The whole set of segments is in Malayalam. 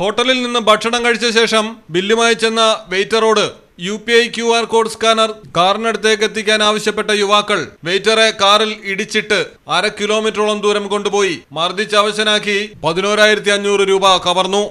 ഹോട്ടലിൽ നിന്ന് ഭക്ഷണം കഴിച്ച ശേഷം ബില്ലുമായി ചെന്ന വെയിറ്ററോട് U P I Q R code scanner കാറിനടുത്തേക്ക് എത്തിക്കാൻ ആവശ്യപ്പെട്ട യുവാക്കൾ വെയിറ്ററെ കാറിൽ ഇടിച്ചിട്ട് അര കിലോമീറ്ററോളം ദൂരം കൊണ്ടുപോയി മർദ്ദിച്ച് അവശനാക്കി പതിനോരായിരത്തി അഞ്ഞൂറ് രൂപ കവർന്നു.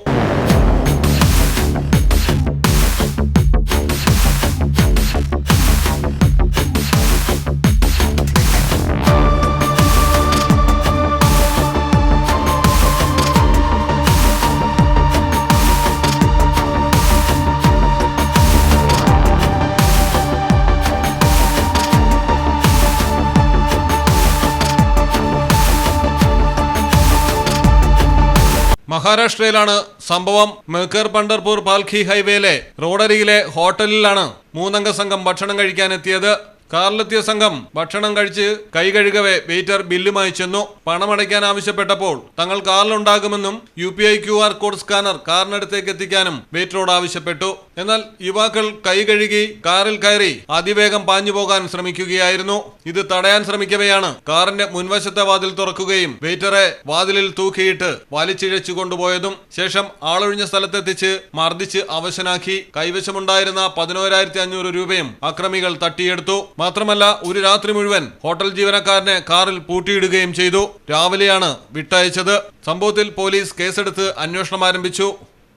മഹാരാഷ്ട്രയിലാണ് സംഭവം. മേക്കർ പണ്ടർപൂർ പാൽഖി ഹൈവേയിലെ റോഡരികിലെ ഹോട്ടലിലാണ് മൂന്നംഗ സംഘം ഭക്ഷണം കഴിക്കാൻ എത്തിയത് കാറിലെത്തിയ സംഘം ഭക്ഷണം കഴിച്ച് കൈ കഴുകവെ വെയിറ്റർ ബില്ലുമായി ചെന്നു. പണമടയ്ക്കാൻ ആവശ്യപ്പെട്ടപ്പോൾ തങ്ങൾ കാറിലുണ്ടാകുമെന്നും U P I Q R code scanner കാറിനടുത്തേക്ക് എത്തിക്കാനും വെയിറ്ററോട് ആവശ്യപ്പെട്ടു. എന്നാൽ യുവാക്കൾ കൈ കഴുകി കാറിൽ കയറി അതിവേഗം പാഞ്ഞു പോകാൻ ശ്രമിക്കുകയായിരുന്നു. ഇത് തടയാൻ ശ്രമിക്കവെയാണ് കാറിന്റെ മുൻവശത്തെ വാതിൽ തുറക്കുകയും വെയിറ്ററെ വാതിലിൽ തൂക്കിയിട്ട് വലിച്ചിഴച്ചു കൊണ്ടുപോയതും ശേഷം ആളൊഴിഞ്ഞ സ്ഥലത്തെത്തിച്ച് മർദ്ദിച്ച് അവശനാക്കി. കൈവശമുണ്ടായിരുന്ന പതിനോരായിരത്തി അഞ്ഞൂറ് രൂപയും അക്രമികൾ തട്ടിയെടുത്തു. മാത്രമല്ല ഒരു രാത്രി മുഴുവൻ ഹോട്ടൽ ജീവനക്കാരനെ കാറിൽ പൂട്ടിയിടുകയും ചെയ്തു. രാവിലെയാണ് വിട്ടയച്ചത്. സംഭവത്തിൽ പോലീസ് കേസെടുത്ത് അന്വേഷണം ആരംഭിച്ചു.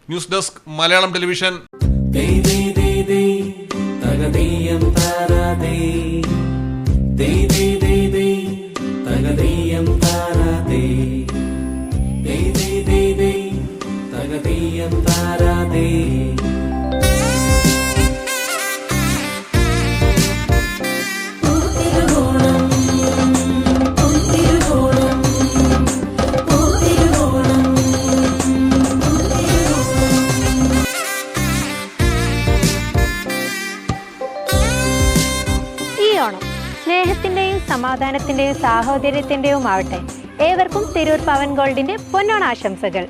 News desk Malayalam television. തകതീയം താരാതേ ഓണം സമാധാനത്തിന്റെയും സാഹോദര്യത്തിന്റെയും ആവട്ടെ. ഏവർക്കും തിരൂർ പവൻ ഗോൾഡിന്റെ പൊന്നോണ ആശംസകൾ